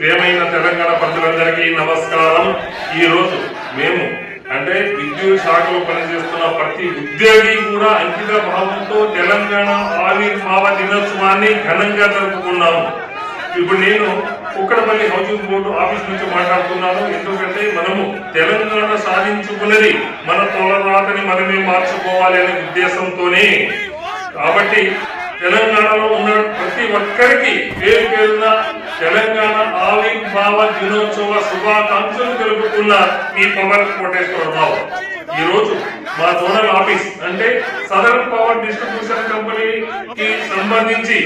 ప్రేమైన తెలంగాణ ప్రజలందరికీ నమస్కారం. ఈ రోజు మేము అంటే విద్యుత్ శాఖలో పనిచేస్తున్న ప్రతి ఉద్యోగి కూడా అంకిత భావంతో తెలంగాణ ఆవిర్భావ దినోత్సవాన్ని ఘనంగా జరుపుకున్నాము. ఇప్పుడు నేను కుక్కడపల్లి హౌసింగ్ బోర్డు ఆఫీస్ నుంచి మాట్లాడుతున్నాను. ఎందుకంటే మనము తెలంగాణ సాధించుకున్నది మన తొలరాతని మనమే మార్చుకోవాలి అనే ఉద్దేశంతోనే. కాబట్టి తెలంగాణలో ఉన్న ప్రతి ఒక్కరికి పేరు పేరున తెలంగాణ ఆవిర్భావ దినోత్సవ శుభాకాంక్షలు తెలుపుతున్న మీ పవర్ కోటేశ్వరరావు ఈ రోజు మా జోనల్ ఆఫీస్ అంటే సదరన్ పవర్ డిస్ట్రిబ్యూషన్ కంపెనీకి సంబంధించి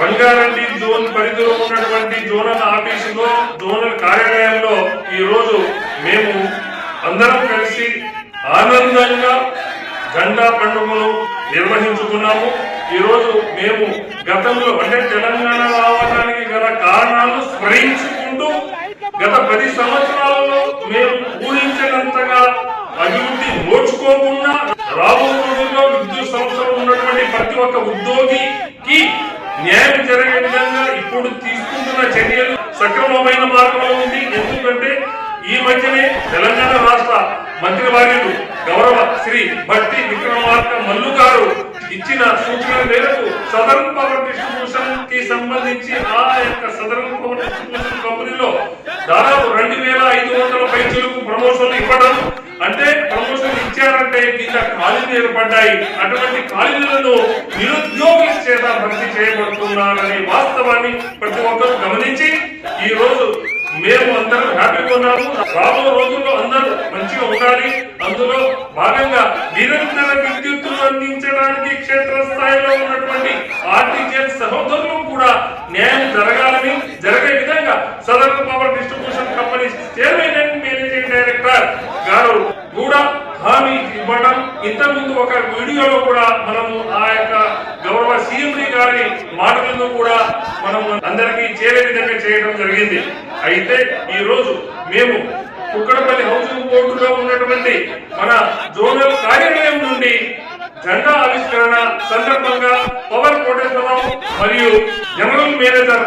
రంగారెడ్డి జోన్ పరిధిలో ఉన్నటువంటి జోనల్ ఆఫీసులో జోనల్ కార్యాలయంలో ఈ రోజు మేము అందరం కలిసి ఆనందంగా జెండా పండుగను నిర్వహించుకున్నాము. ఈ రోజు మేము గతంలో అంటే తెలంగాణ రావడానికి గల కారణాలు స్మరించుకుంటూ గత పది సంవత్సరాలలో మేము ఊహించినంతగా అభివృద్ధి నోచుకోకుండా రాబో రోజుల్లో విద్యుత్ సంస్థలు ఉన్నటువంటి ప్రతి ఒక్క ఉద్యోగికి న్యాయం జరిగే విధంగా ఇప్పుడు తీసుకుంటున్న చర్యలు సక్రమమైన మార్గంలో ఉంది. ఎందుకంటే ఈ మధ్యనే తెలంగాణ రాష్ట్ర మంత్రి వార్యులు గౌరవ శ్రీ భట్టి విక్రమార్క మల్లు గారు ఇచ్చిన సూచన మేరకు సదరన్ పవర్ డిస్ట్రిబ్యూషన్కి సంబంధించి ఆ యొక్క సదరన్ పవర్ డిస్ట్రిబ్యూషన్ కంపెనీలో దాదాపు రెండు వేల ఐదు వందల పైచులకు ప్రమోషన్ ఇవ్వడం అంటే ప్రమోషన్ ఇచ్చారంటే కింద ఖాళీలు ఏర్పడ్డాయి. అటువంటి ఖాళీలను నిరుద్యోగుల చేత భర్తీ చేయబడుతున్నారనే వాస్తవాన్ని ప్రతి ఒక్కరు గమనించి ఈ రోజు మేము అందరం హ్యాపీగా ఉన్నాము. రాబో రోజుల్లో అందరూ మంచిగా ఉండాలి. అందులో భాగంగా నిరంతర విద్యుత్తును అందించడానికి క్షేత్రస్థాయిలో ఉన్నటువంటి ఆర్టీజీఎల్ సహోదరులు కూడా న్యాయం జరగాలని జరిగే విధంగా southern power distribution company chairman and managing director గారు కూడా హామీ ఇవ్వడం. ఇంతకుముందు ఒక వీడియోలో కూడా మనము ఆ యొక్క గౌరవ సీఎం గారి మాటలను కూడా మనం అందరికీ చేరే విధంగా చేయడం జరిగింది. అయితే ఈ రోజు మేము కుక్కడపల్లి హౌసింగ్ బోర్డులో ఉన్నటువంటి మన జోనల్ జెండా ఆవిష్కరణ సందర్భంగా పవర్ కోటేశ్వరరావు మరియు జనరల్ మేనేజర్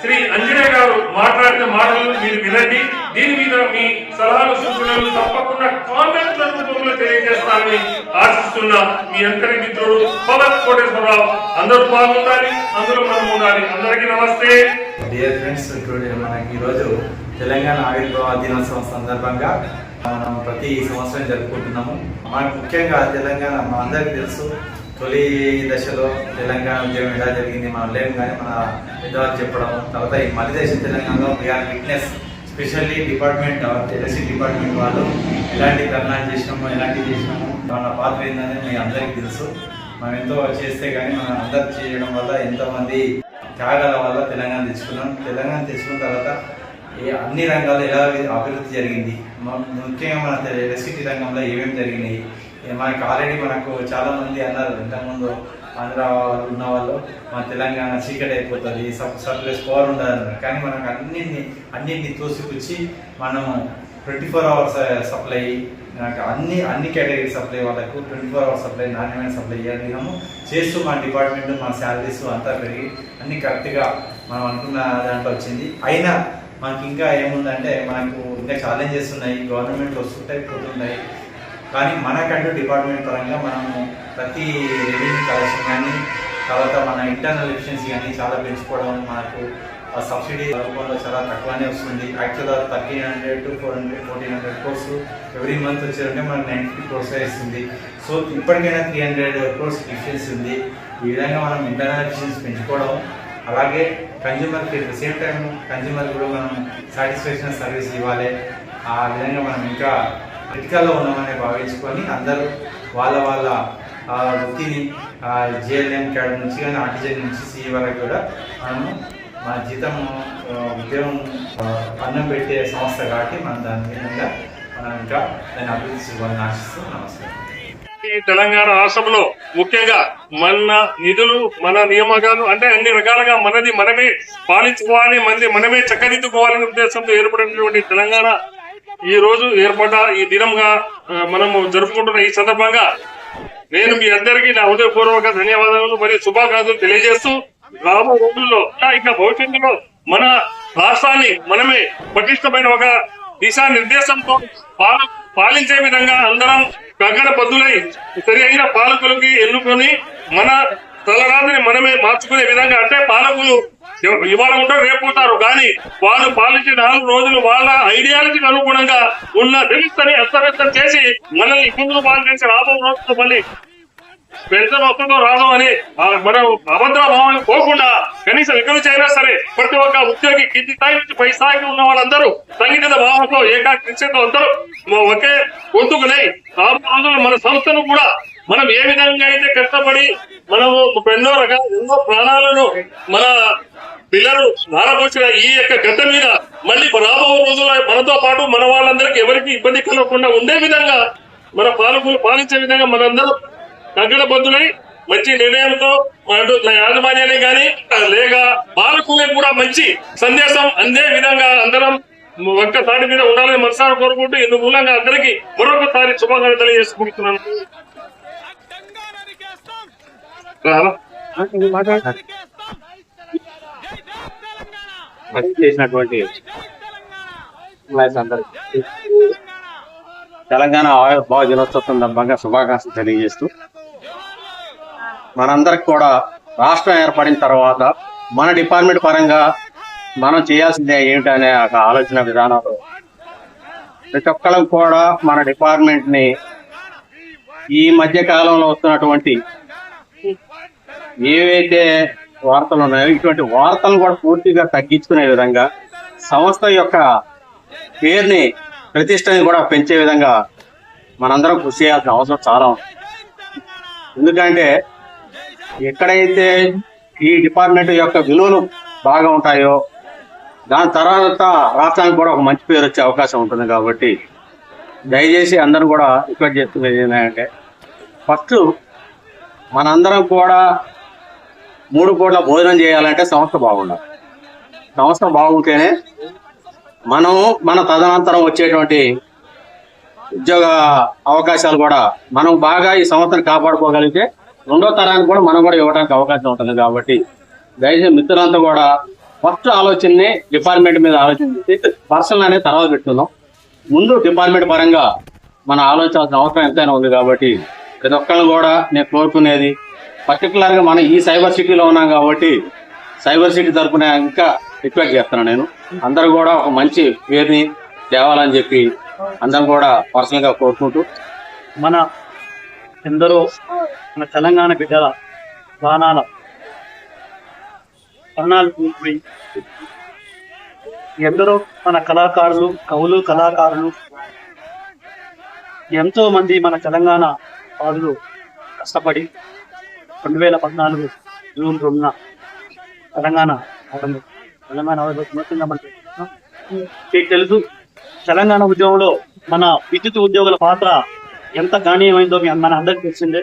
శ్రీ అంజనేయ గారు మాట్లాడిన మాటలను మీరు వినండి. దీని మీద మీ సలహాలు సూచనలు తప్పకుండా కామెంట్ల రూపంలో తెలియజేస్తానని ఆశిస్తున్న మీ అందరి మిత్రుడు పవర్ కోటేశ్వరరావు. అందరూ బాగుండాలి అందరూ మనం ఉండాలి. అందరికీ నమస్తే. డియర్ ఫ్రెండ్స్ మనకి ఈరోజు తెలంగాణ ఆవిర్భావ దినోత్సవం సందర్భంగా మనం ప్రతి సంవత్సరం జరుపుకుంటున్నాము. మనకు ముఖ్యంగా తెలంగాణ మన అందరికీ తెలుసు తొలి దశలో తెలంగాణ ఉద్యమం ఎలా జరిగింది మనం లేము కానీ మన పెద్దవాళ్ళు చెప్పడం తర్వాత ఈ మధ్య దేశ తెలంగాణలో we are witness specially department electricity department వాళ్ళు ఎలాంటి ధర్నాలు చేసినాము ఎలాంటి చేసినాము మన పాత్ర ఏంటని మీ అందరికీ తెలుసు. మనం ఎంతో చేస్తే కానీ మనం అందరు చేయడం వల్ల ఎంతోమంది త్యాగాల వల్ల తెలంగాణ తెచ్చుకున్నాం. తెలంగాణ తెచ్చుకున్న తర్వాత ఏ అన్ని రంగాల్లో ఎలా అభివృద్ధి జరిగింది? ముఖ్యంగా మన ఎలక్ట్రిసిటీ రంగంలో ఏమేమి జరిగినాయి? మనకు మనకి ఆల్రెడీ మనకు చాలా మంది అన్నారు. ఇంతకుముందు ఆంధ్ర వాళ్ళు ఉన్న వాళ్ళు మన తెలంగాణ చీకటి అయిపోతుంది సప్ సప్లైస్ పవర్ ఉండదు కానీ మనకు అన్నింటిని అన్నింటిని తోసిపుచ్చి మనము ట్వంటీ ఫోర్ అవర్స్ సప్లై నాకు అన్ని అన్ని కేటగిరీ సప్లై వాళ్ళకు ట్వంటీ ఫోర్ అవర్స్ సప్లై నాణ్యమైన సప్లై ఇవ్వగలిగాము చేస్తూ మా డిపార్ట్మెంట్ మా శాలరీస్ అంతా పెరిగి అన్ని కరెక్ట్గా మనం అనుకున్న దాంట్లో వచ్చింది. అయినా మనకి ఇంకా ఏముందంటే మనకు ఇంకా ఛాలెంజెస్ ఉన్నాయి గవర్నమెంట్ వస్తుంటాయి పోతుంటాయి. కానీ మనకంటూ డిపార్ట్మెంట్ పరంగా మనము ప్రతి రెవెన్యూ కలెక్షన్ కానీ తర్వాత మన ఇంటర్నల్ ఎఫిషియన్సీ కానీ చాలా పెంచుకోవడం మనకు ఆ సబ్సిడీ రూపంలో చాలా తక్కువనే వస్తుంది. యాక్చువల్గా thirteen hundred to four hundred fourteen hundred crores every month వచ్చారంటే మనకు నైన్ ఫిఫ్టీ కోర్స్ ఇస్తుంది. సో ఇప్పటికైనా త్రీ హండ్రెడ్ కోర్స్ ఎఫిషియన్సీ ఉంది. ఈ విధంగా మనం ఇంటర్నల్ ఎఫిషియన్సీ పెంచుకోవడం అలాగే కన్జ్యూమర్కి at the same time consumer కూడా మనం సాటిస్ఫాక్షన్ సర్వీస్ ఇవ్వాలి. ఆ విధంగా మనం ఇంకా క్రిటికల్లో ఉన్నామని భావించుకొని అందరూ వాళ్ళ వాళ్ళ వృత్తిని జిఎల్ఎం క్యాడ్ నుంచి కానీ ఆర్టిజన్ నుంచి సిఈ వరకు కూడా మనము మన జీతం ఉద్యోగం అన్నం పెట్టే సంస్థ కాబట్టి మనం దాని విధంగా మనం ఇంకా దాన్ని అభివృద్ధి చేయాలని ఆశిస్తూ నమస్కారం. ఈ తెలంగాణ రాష్ట్రంలో ముఖ్యంగా మన నిధులు మన నియామకాలు అంటే అన్ని రకాలుగా మనది మనమే పాలించుకోవాలి మనది మనమే చక్కదిద్దుకోవాలనే ఉద్దేశంతో ఏర్పడినటువంటి తెలంగాణ ఈ రోజు ఏర్పడ్డ ఈ దినంగా మనము జరుపుకుంటున్న ఈ సందర్భంగా నేను మీ అందరికీ నా హృదయపూర్వక ధన్యవాదాలు మరియు శుభాకాంక్షలు తెలియజేస్తూ రాబో రోజుల్లో ఇంకా భవిష్యత్తులో మన రాష్ట్రాన్ని మనమే పటిష్టమైన ఒక దిశా నిర్దేశంతో పాలించే విధంగా అందరం గగ్గడ బద్దులై సరి అయిన పాలకులకి ఎన్నుకొని మన తలరాతిని మనమే మార్చుకునే విధంగా అంటే పాలకులు ఇవాళ ఉంటారు రేపు ఉంటారు. కానీ వాళ్ళు పాలించే నాలుగు రోజులు వాళ్ళ ఐడియాలజీకి అనుగుణంగా ఉన్న వ్యవస్థని అస్తవ్యస్తం చేసి మనల్ని ఇబ్బందులు పాలు రాబో రోజులు మళ్ళీ పెద్ద వస్తుందో రాదో అని మనం అభద్ర భావాన్ని పోకుండా కనీసం ఎక్కడి నుంచి అయినా సరే ప్రతి ఒక్క ఉద్యోగి కింది స్థాయి నుంచి పై స్థాయికి ఉన్న వాళ్ళందరూ సంఘటిత భావంతో ఏకాగ్రతతో అందరూ ఒకే గొంతుకునే రాబో మన సంస్థను కూడా మనం ఏ విధంగా అయితే కష్టపడి మనము ఎన్నో రకాల ఎన్నో ప్రాణాలను మన పిల్లలు నారపోసిన ఈ యొక్క గడ్డ మీద మళ్ళీ రాబో రోజుల్లో మనతో పాటు మన వాళ్ళందరికీ ఎవరికి ఇబ్బంది కలగకుండా ఉండే విధంగా మన పాలకులు పాలించే విధంగా మనందరం తగ్గడ బద్దులై మంచి నిర్ణయంతో అటు యాజమాన్యాన్ని కానీ లేక పాలకులకు కూడా మంచి సందేశం అందే విధంగా అందరం ఒక్కసారి మీద ఉండాలని మనసారి కోరుకుంటూ ఇందు మూలంగా అందరికీ మరొకసారి శుభాకాంక్షలు తెలియజేసుకుంటున్నాను. చేసినటువంటి అందరికీ. తెలంగాణ ఆవిర్భావ దినోత్సవం సందర్భంగా శుభాకాంక్షలు తెలియజేస్తూ మనందరికి కూడా రాష్ట్రం ఏర్పడిన తర్వాత మన డిపార్ట్మెంట్ పరంగా మనం చేయాల్సిందే ఏమిటనే ఒక ఆలోచన విధానాలు. ప్రతి ఒక్కరం కూడా మన డిపార్ట్మెంట్ని ఈ మధ్య కాలంలో వస్తున్నటువంటి ఏవైతే వార్తలు ఉన్నాయో ఇటువంటి వార్తలను కూడా పూర్తిగా తగ్గించుకునే విధంగా సంస్థ యొక్క పేరుని ప్రతిష్టని కూడా పెంచే విధంగా మనందరం కృషి చేయాల్సిన అవసరం చాలా ఉంది. ఎందుకంటే ఎక్కడైతే ఈ డిపార్ట్మెంట్ యొక్క విలువలు బాగా ఉంటాయో దాని తర్వాత రాష్ట్రానికి కూడా ఒక మంచి పేరు వచ్చే అవకాశం ఉంటుంది కాబట్టి దయచేసి అందరూ కూడా రిక్వెస్ట్ చేస్తున్నది ఏంటంటే ఫస్ట్ మనందరం కూడా మూడు పూట్ల భోజనం చేయాలంటే సంస్థ బాగుండాలి. సంస్థ బాగుంటేనే మనం మన తదనంతరం వచ్చేటువంటి ఉద్యోగ అవకాశాలు కూడా మనం బాగా ఈ సంస్థను కాపాడుకోగలిగితే రెండో తరానికి కూడా మనం కూడా ఇవ్వడానికి అవకాశం ఉంటుంది కాబట్టి దయచేసి మిత్రులంతా కూడా ఫస్ట్ ఆలోచనని డిపార్ట్మెంట్ మీద ఆలోచించి పర్సనల్ అనేది తర్వాత పెట్టుకుందాం. ముందు డిపార్ట్మెంట్ పరంగా మనం ఆలోచించాల్సిన అవసరం ఎంతైనా ఉంది కాబట్టి ప్రతి ఒక్కరిని కూడా నేను కోరుకునేది పర్టికులర్గా మనం ఈ సైబర్ సిటీలో ఉన్నాం కాబట్టి సైబర్ సిటీ తరపున ఇంకా రిక్వెస్ట్ చేస్తున్నాను నేను. అందరూ కూడా ఒక మంచి పేరుని తేవాలని చెప్పి అందరం కూడా పర్సనల్గా కోరుకుంటూ మన ఎందరో మన తెలంగాణ బిడ్డల బాణాల ప్రాణాలు కోల్పోయి ఎందరో మన కళాకారులు కవులు కళాకారులు ఎంతో మంది మన తెలంగాణ వాదులు కష్టపడి రెండు వేల పద్నాలుగు జూన్ రెండున తెలంగాణ తెలంగాణ మీకు తెలుసు తెలంగాణ ఉద్యమంలో మన విద్యుత్ ఉద్యోగుల పాత్ర ఎంత గణనీయమైందో మీ మన అందరికి తెలిసిందే.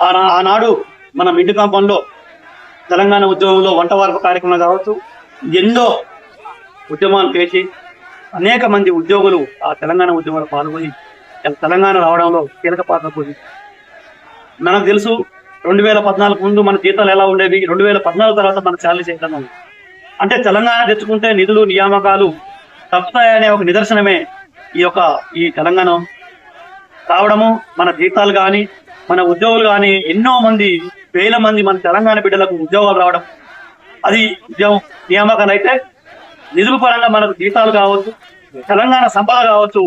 ఆనా- ఆనాడు మన మిడ్ కాంపౌండ్లో తెలంగాణ ఉద్యమంలో వంట వార్పు కార్యక్రమం కావచ్చు ఎన్నో ఉద్యమాలు చేసి అనేక మంది ఉద్యోగులు ఆ తెలంగాణ ఉద్యమంలో పాల్గొని తెలంగాణ రావడంలో కీలక పాత్ర పోషించారు. మనకు తెలుసు రెండు వేల పద్నాలుగు ముందు మన జీతాలు ఎలా ఉండేవి రెండు వేల పద్నాలుగు తర్వాత మన శాలరీ చేయడం అంటే తెలంగాణ తెచ్చుకుంటే నిధులు నియామకాలు తప్పుతాయనే ఒక నిదర్శనమే ఈ యొక్క ఈ తెలంగాణ రావడము మన జీతాలు కానీ మన ఉద్యోగులు కానీ ఎన్నో మంది వేల మంది మన తెలంగాణ బిడ్డలకు ఉద్యోగాలు రావడం. అది ఉద్యోగం నియామకాలు అయితే నిధుల పరంగా మనకు జీతాలు కావచ్చు తెలంగాణ సంపద కావచ్చు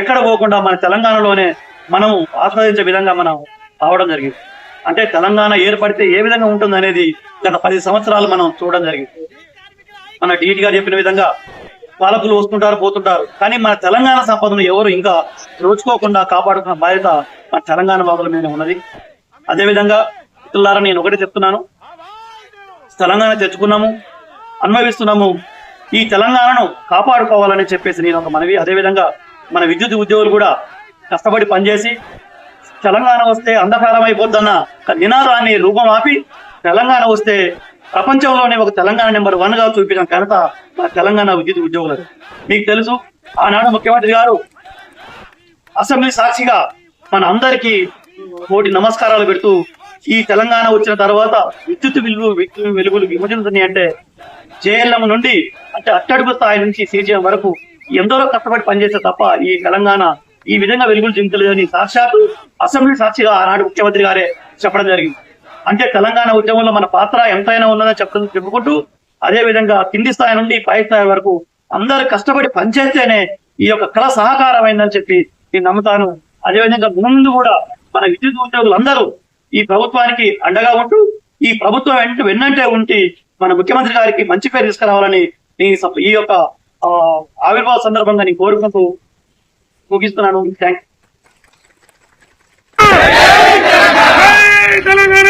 ఎక్కడ పోకుండా మన తెలంగాణలోనే మనము ఆస్వాదించే విధంగా మనం రావడం జరిగింది. అంటే తెలంగాణ ఏర్పడితే ఏ విధంగా ఉంటుంది అనేది గత పది సంవత్సరాలు మనం చూడడం జరిగింది. మన డీటీ గారు చెప్పిన విధంగా పాలకులు వస్తుంటారు పోతుంటారు. కానీ మన తెలంగాణ సంపదను ఎవరు ఇంకా దోచుకోకుండా కాపాడుకున్న బాధ్యత మన తెలంగాణ బాబుల మీద ఉన్నది. అదేవిధంగా మిత్రులారా నేను ఒకటి చెప్తున్నాను. తెలంగాణ తెచ్చుకున్నాము అనుభవిస్తున్నాము. ఈ తెలంగాణను కాపాడుకోవాలని చెప్పేసి నేను ఒక మనవి. అదేవిధంగా మన విద్యుత్ ఉద్యోగులు కూడా కష్టపడి పనిచేసి తెలంగాణ వస్తే అంధకారం అయిపోద్దన్న నినాదాన్ని రూపం ఆపి తెలంగాణ వస్తే ప్రపంచంలోనే ఒక తెలంగాణ నెంబర్ వన్గా చూపించిన ఘనత మన తెలంగాణ విద్యుత్ ఉద్యోగులది. మీకు తెలుసు ఆనాడు ముఖ్యమంత్రి గారు అసెంబ్లీ సాక్షిగా మన అందరికీ కోటి నమస్కారాలు పెడుతూ ఈ తెలంగాణ వచ్చిన తర్వాత విద్యుత్ విలువ వెలుగులు విభజించని అంటే జేఎల్ఎం నుండి అంటే అట్టడుగు స్థాయి నుంచి సీజీఎం వరకు ఎందరో కష్టపడి పనిచేస్తే తప్ప ఈ తెలంగాణ ఈ విధంగా వెలుగులు చింతలేదని సాక్షాత్ అసెంబ్లీ సాక్షిగా ఆనాడు ముఖ్యమంత్రి గారే చెప్పడం జరిగింది. అంటే తెలంగాణ ఉద్యమంలో మన పాత్ర ఎంతైనా ఉన్నదని చెప్పడం చెప్పుకుంటూ అదే విధంగా కింది స్థాయి నుండి పై స్థాయి వరకు అందరూ కష్టపడి పనిచేస్తేనే ఈ యొక్క కళ సహకారమైందని చెప్పి నేను నమ్ముతాను. అదే విధంగా ముందు కూడా మన విద్యుత్ ఉద్యోగులందరూ ఈ ప్రభుత్వానికి అండగా ఉంటూ ఈ ప్రభుత్వం వెంట వెన్నంటే ఉంటే మన ముఖ్యమంత్రి గారికి మంచి పేరు తీసుకురావాలని ఈ ఈ యొక్క ఆవిర్భావ సందర్భంగా నేను కోరుకుంటూ ముగిస్తున్నాను. థ్యాంక్ తెలంగాణ!